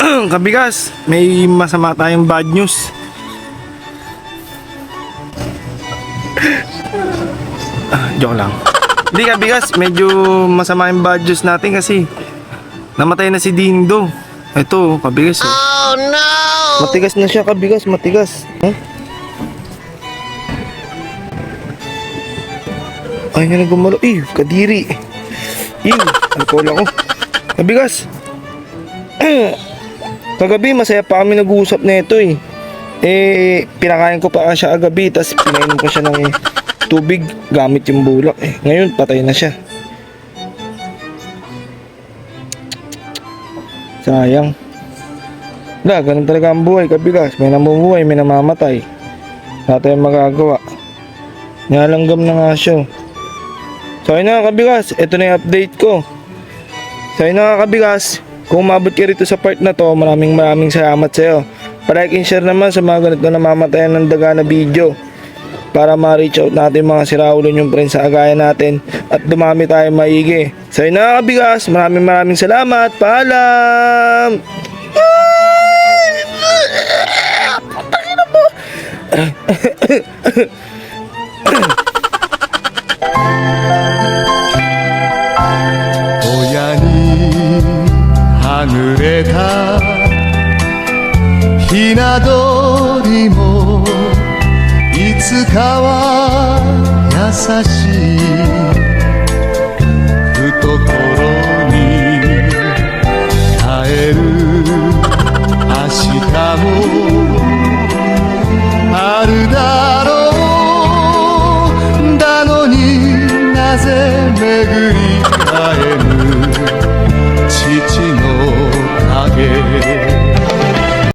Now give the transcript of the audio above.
Kabigas, may masama tayong bad news. ah, joke lang. Hindi kabigas, medyo masama yung bad news natin kasi namatay na si Dindo. Ito, kabigas. Oh, no! Matigas na siya, kabigas, matigas. Huh? Ay, nga na gumalo. Eh, kadiri. Eh, alcohol ako. Kabigas. Kagabi, masaya pa kami nag-uusap na ito eh. Eh, pinakain ko pa siya agabi, tapos pinainom ko siya ng tubig gamit yung bulak eh. Ngayon, patay na siya. Sayang. Wala, ganun talaga ang buhay, kabigas. May namumuhay, may namamatay. Wala tayong magagawa. Nalanggam na nga siya. So ayun na kabigas, ito na yung update ko. So ayun na kabigas, kung umabot ka rito sa part na to, maraming maraming salamat sa'yo. Pa-like and share naman sa mga ganito na mamatayan ng daga na video para ma-reach out natin mga siraulo yung friends sa agaya natin at dumami tayo maigi. So yun na kabigas, maraming maraming salamat. Paalam! 親ぐれた。ひな鳥もいつかは優しい懐に耐える明日もあるだろう」「だのになぜ巡り会え